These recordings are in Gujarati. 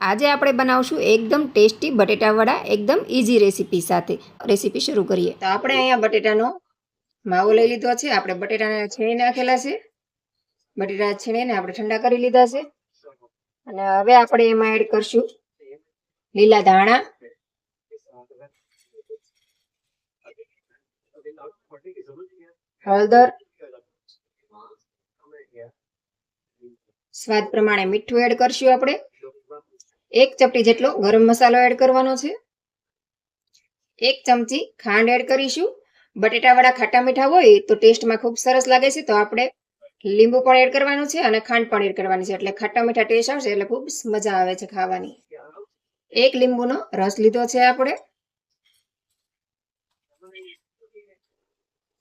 આજે આપણે બનાવશું એકદમ ટેસ્ટી બટેટાવડા એકદમ ઇઝી રેસીપી સાથે. રેસીપી શરૂ કરીએ. તો આપણે અહીંયા બટેટાનો માવો લઈ લીધો છે. આપણે બટેટાને છીણી નાખેલા છે. બટેટા છીણીને આપણે ઠંડા કરી લીધા છે. અને હવે આપણે એમાં એડ કરશું લીલા ધાણા. હળદર. સ્વાદ પ્રમાણે મીઠું એડ કરશું આપણે. એક ચપટી જેટલો ગરમ મસાલો એડ કરવાનો છે. એક ચમચી ખાંડ એડ કરીશું. બટેટા વાળા ખાટા મીઠા હોય તો ટેસ્ટમાં ખૂબ સરસ લાગે છે, તો આપણે લીંબુ પણ એડ કરવાનું છે અને ખાંડ પણ એડ કરવાની છે. એટલે ખાટા મીઠા ટેસ્ટ આવશે એટલે ખૂબ મજા આવે છે ખાવાની. એક લીંબુનો રસ લીધો છે આપણે.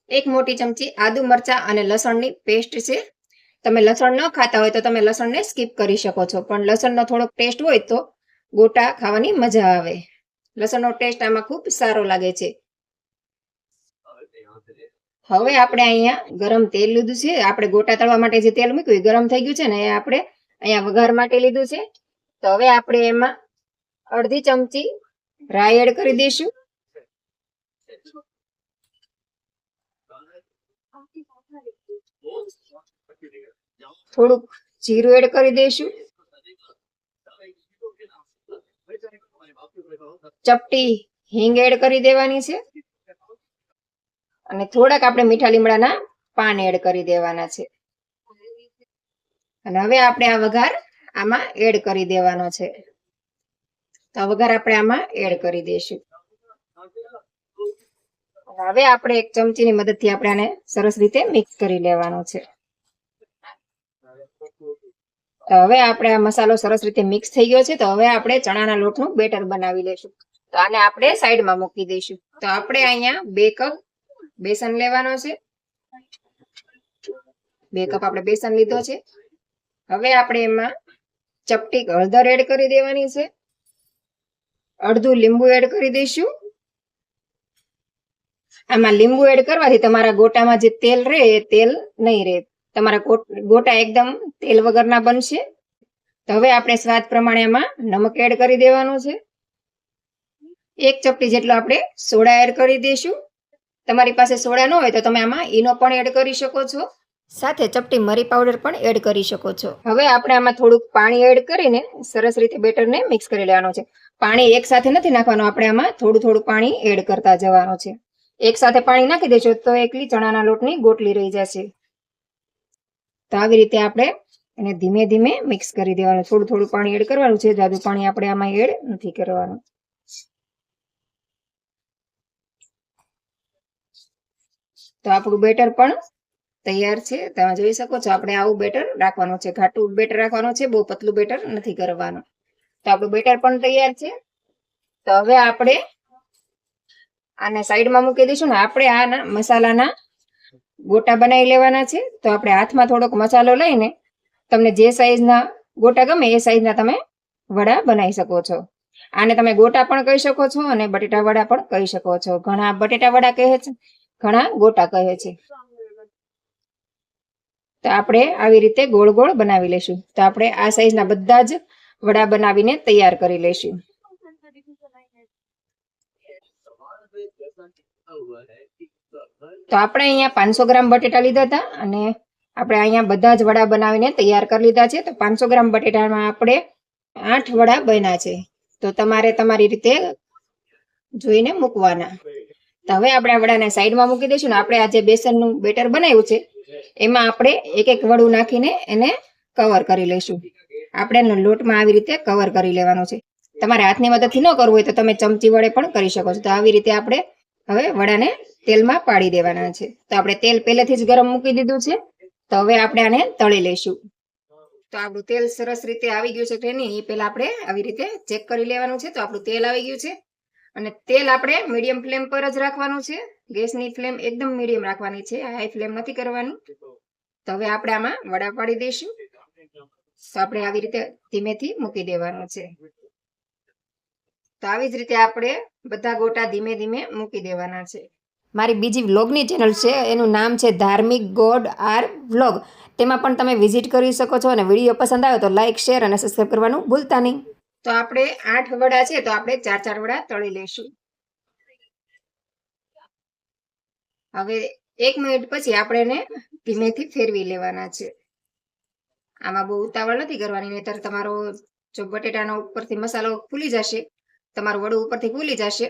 એક મોટી ચમચી આદુ મરચા અને લસણની પેસ્ટ છે. તમે લસણ ન ખાતા હોય તો તમે લસણને સ્કીપ કરી શકો છો. પણ લસણનો થોડોક ટેસ્ટ હોય તો ગોટા ખાવાની મજા આવે. લસણનો ટેસ્ટ આમાં ખૂબ સારો લાગે છે. હવે આપણે અહીંયા ગરમ તેલ લીધું છે. આપણે ગોટા તળવા માટે જે તેલ મૂક્યું ગરમ થઈ ગયું છે ને એ આપણે અહીંયા વઘાર માટે લીધું છે. તો હવે આપણે એમાં અડધી ચમચી રાઈ એડ કરી દઈશું. થોડુંક જીરું એડ કરી દઈશું. ચપટી હિંગ એડ કરી દેવાની છે. અને થોડાક આપણે મીઠા લીમડાના પાન એડ કરી દેવાના છે. અને હવે આપણે આ વઘાર આમાં એડ કરી દેવાનો છે. તો વઘાર આપણે આમાં એડ કરી દઈશું. હવે આપણે એક ચમચીની મદદથી આપણે આને સરસ રીતે મિક્સ કરી લેવાનો છે. હવે આપણે આ મસાલો સરસ રીતે મિક્સ થઈ ગયો છે, તો હવે આપણે ચણાના લોટનું બેટર બનાવી લઈશું. તો આને આપણે સાઈડમાં મૂકી દઈશું. તો આપણે અહીંયા બે કપ બેસન લેવાનો છે. બે કપ આપણે બેસન લીધો છે. હવે આપણે એમાં ચપટી હળદર એડ કરી દેવાની છે. અડધું લીંબુ એડ કરી દઈશું. આમાં લીંબુ એડ કરવાથી તમારા ગોટામાં જે તેલ રહે, એ તેલ નહીં રહે. તમારા ગોટા એકદમ તેલ વગરના બનશે. તો હવે આપણે સ્વાદ પ્રમાણે એમાં નમક એડ કરી દેવાનું છે. એક ચપટી જેટલો આપણે સોડા એડ કરી દઈશું. તમારી પાસે સોડા ન હોય તો તમે આમાં ઈનો પણ એડ કરી શકો છો. સાથે ચપટી મરી પાવડર પણ એડ કરી શકો છો. હવે આપણે આમાં થોડુંક પાણી એડ કરીને સરસ રીતે બેટરને મિક્સ કરી લેવાનું છે. પાણી એક સાથે નથી નાખવાનું, આપણે આમાં થોડું થોડું પાણી એડ કરતા જવાનું છે. એક સાથે પાણી નાખી દેશો તો એકલી ચણાના લોટની ગોટલી રહી જશે. તો આવી રીતે આપણે એને ધીમે ધીમે મિક્સ કરી દેવાનું. થોડું થોડું પાણી એડ કરવાનું છે. જાદુ પાણી આપણે આમાં એડ નથી કરવાનું. તો આપણું બેટર પણ તૈયાર છે. તમે જોઈ શકો છો આપણે આવું બેટર રાખવાનું છે. ઘાટું બેટર રાખવાનું છે. બહુ પતલું બેટર નથી કરવાનું. તો આપણું બેટર પણ તૈયાર છે. તો હવે આપણે આને સાઈડમાં મૂકી દઈશું ને. આપણે આના મસાલાના ગોટા બનાવી લેવાના છે. તો આપણે હાથમાં થોડોક મસાલો લઈને તમને જે સાઈઝના ગોટા ગમે એ સાઈઝના તમે વડા બનાવી શકો છો. આને તમે ગોટા પણ કહી શકો છો અને બટેટા વડા પણ કહી શકો છો. ઘણા બટેટા વડા કહે છે, ઘણા ગોટા કહે છે. તો આપણે આવી રીતે ગોળ ગોળ બનાવી લઈશું. તો આપણે આ સાઈઝના બધા જ વડા બનાવીને તૈયાર કરી લઈશું. તો આપણે અહીંયા પાંચસો ગ્રામ બટેટા લીધા હતા અને આપણે અહીંયા બધા જ વડા બનાવીને તૈયાર કરી લીધા છે. તો પાંચસો ગ્રામ બટેટામાં આપણે આઠ વડા બન્યા છે. તો તમારે તમારી રીતે જોઈને મૂકવાના. તો હવે આપણે આ વડાને સાઈડમાં મૂકી દઈશું ને આપણે આ જે બેસનનું બેટર બનાવ્યું છે, એમાં આપણે એક એક વડું નાખીને એને કવર કરી લઈશું. આપણે લોટમાં આવી રીતે કવર કરી લેવાનું છે. તમારે હાથની મદદથી ન કરવું હોય તો તમે ચમચી વડે પણ કરી શકો છો. તો આવી રીતે આપણે હવે વડાને તેલમાં પાડી દેવાના છે. તો આપણે તેલ પહેલેથી જ ગરમ મૂકી દીધું છે. તો હવે આપણે આને તળી લઈશું. તો આપણું તેલ સરસ રીતે આવી ગયું છે કે એ પહેલા આપણે આવી રીતે ચેક કરી લેવાનું છે. તો આપણું તેલ આવી ગયું છે. અને તેલ આપણે મીડિયમ ફ્લેમ પર જ રાખવાનું છે. ગેસની ફ્લેમ એકદમ મીડિયમ રાખવાની છે. હાઈ ફ્લેમ નથી કરવાની. તો હવે આપણે આમાં વડા પાડી દઈશું. તો આપણે આવી રીતે ધીમેથી મૂકી દેવાનું છે. તો આવી જ રીતે આપણે બધા ગોટા ધીમે ધીમે મૂકી દેવાના છે. મારી બીજી વ્લોગની ચેનલ છે, એનું નામ છે ધાર્મિક ગોડ આર વ્લોગ. તેમાં પણ તમે વિઝિટ કરી શકો છો અને વીડિયો પસંદ આવે તો લાઇક શેર અને સબસ્ક્રાઈબ કરવાનું ભૂલતા નહીં. તો આપણે આઠ વડા છે, તો આપણે ચાર ચાર વડા તળી લઈશું. હવે એક મિનિટ પછી આપણે એને ધીમેથી ફેરવી લેવાના છે. આમાં બહુ ઉતાવળ નથી કરવાની, નહીતર તમારો જો બટેટાનો ઉપરથી મસાલો ફૂલી જશે, તમારું વડું ઉપરથી ફૂલી જશે,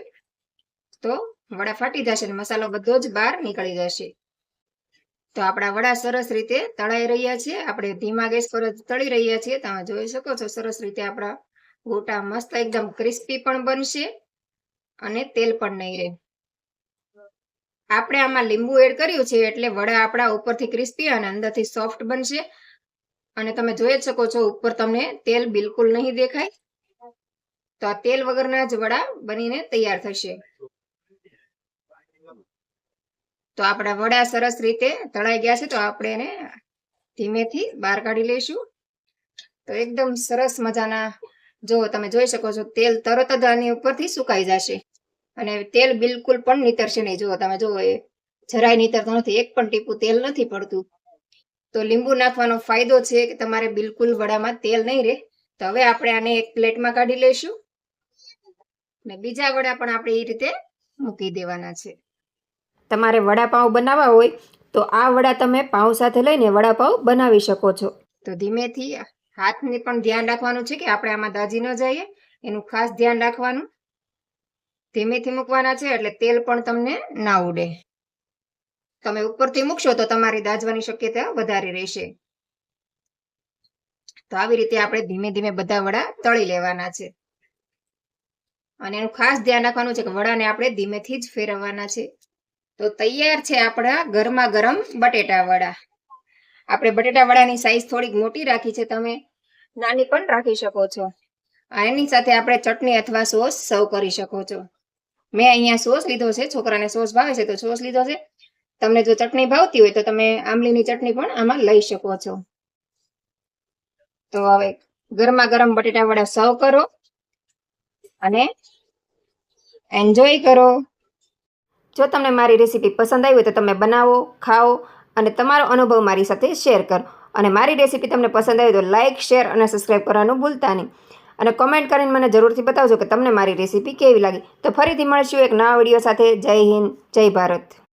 તો વડા ફાટી જશે અને મસાલો બધો જ બહાર નીકળી જશે. તો આપણા વડા સરસ રીતે તળાઈ રહ્યા છે. આપણે ધીમા ગેસ પર જ તળી રહ્યા છીએ. તમે જોઈ શકો છો, સરસ રીતે આપણા ગોટા મસ્ત એકદમ ક્રિસ્પી પણ બનશે અને તેલ પણ નહીં રહે. આપણે આમાં લીંબુ એડ કર્યું છે એટલે વડા આપણા ઉપરથી ક્રિસ્પી અને અંદરથી સોફ્ટ બનશે. અને તમે જોઈ જ શકો છો, ઉપર તમને તેલ બિલકુલ નહીં દેખાય. તો આ તેલ વગરના જ વડા બનીને તૈયાર થશે. તો આપણા વડા સરસ રીતે તળાઈ ગયા છે, તો આપણે એને ધીમેથી બહાર કાઢી લઈશું. તો એકદમ સરસ મજાના, જો તમે જોઈ શકો છો, તેલ તરત જ આની ઉપરથી સુકાઈ જશે. અને તેલ બિલકુલ પણ નીતરશે નહીં. જુઓ તમે જુઓ એ જરાય નીતરતો નથી, એક પણ ટીપું તેલ નથી પડતું. તો લીંબુ નાખવાનો ફાયદો છે કે તમારે બિલકુલ વડામાં તેલ નહીં રહે. તો હવે આપણે આને એક પ્લેટમાં કાઢી લઈશું. ને બીજા વડા પણ આપણે એ રીતે મૂકી દેવાના છે. તમારે વડાપાઉં બનાવવા હોય, તો આ વડા તમે પાઉં સાથે લઈને વડાપાઉં બનાવી શકો છો. તો ધીમેથી હાથને પણ ધ્યાન રાખવાનું છે કે આપણે આમાં દાજી ન જઈએ, એનું ખાસ ધ્યાન રાખવાનું. ધીમેથી મૂકવાના છે એટલે તેલ પણ તમને ના ઉડે. તમે ઉપરથી મૂકશો તો તમારી દાજવાની શક્યતા વધારે રહેશે. તો આવી રીતે આપણે ધીમે ધીમે બધા વડા તળી લેવાના છે. અને એનું ખાસ ધ્યાન રાખવાનું છે કે વડાને આપણે ધીમેથી જ ફેરવવાના છે. તો તૈયાર છે આપણા ગરમા ગરમ બટેટા વડા આપણે બટેટા વડાની સાઈઝ થોડીક મોટી રાખી છે તમે નાની પણ રાખી શકો છો. એની સાથે આપણે ચટણી અથવા સોસ સર્વ કરી શકો છો. મેં અહીંયા સોસ લીધો છે, છોકરાને સોસ ભાવે છે તો સોસ લીધો છે. તમને જો ચટણી ભાવતી હોય તો તમે આમલીની ચટણી પણ આમાં લઈ શકો છો. તો હવે ગરમા ગરમ બટેટા વડા સર્વ કરો અને એન્જોય કરો. જો તમને મારી રેસીપી પસંદ આવી હોય તો તમે બનાવો, ખાઓ અને તમારો અનુભવ મારી સાથે શેર કરો. અને મારી રેસીપી તમને પસંદ આવી તો લાઇક શેર અને સબસ્ક્રાઈબ કરવાનું ભૂલતા નહીં. અને કોમેન્ટ કરીને મને જરૂરથી બતાવજો કે તમને મારી રેસીપી કેવી લાગી. તો ફરીથી મળીશું એક નવા વીડિયો સાથે. જય હિન્દ, જય ભારત.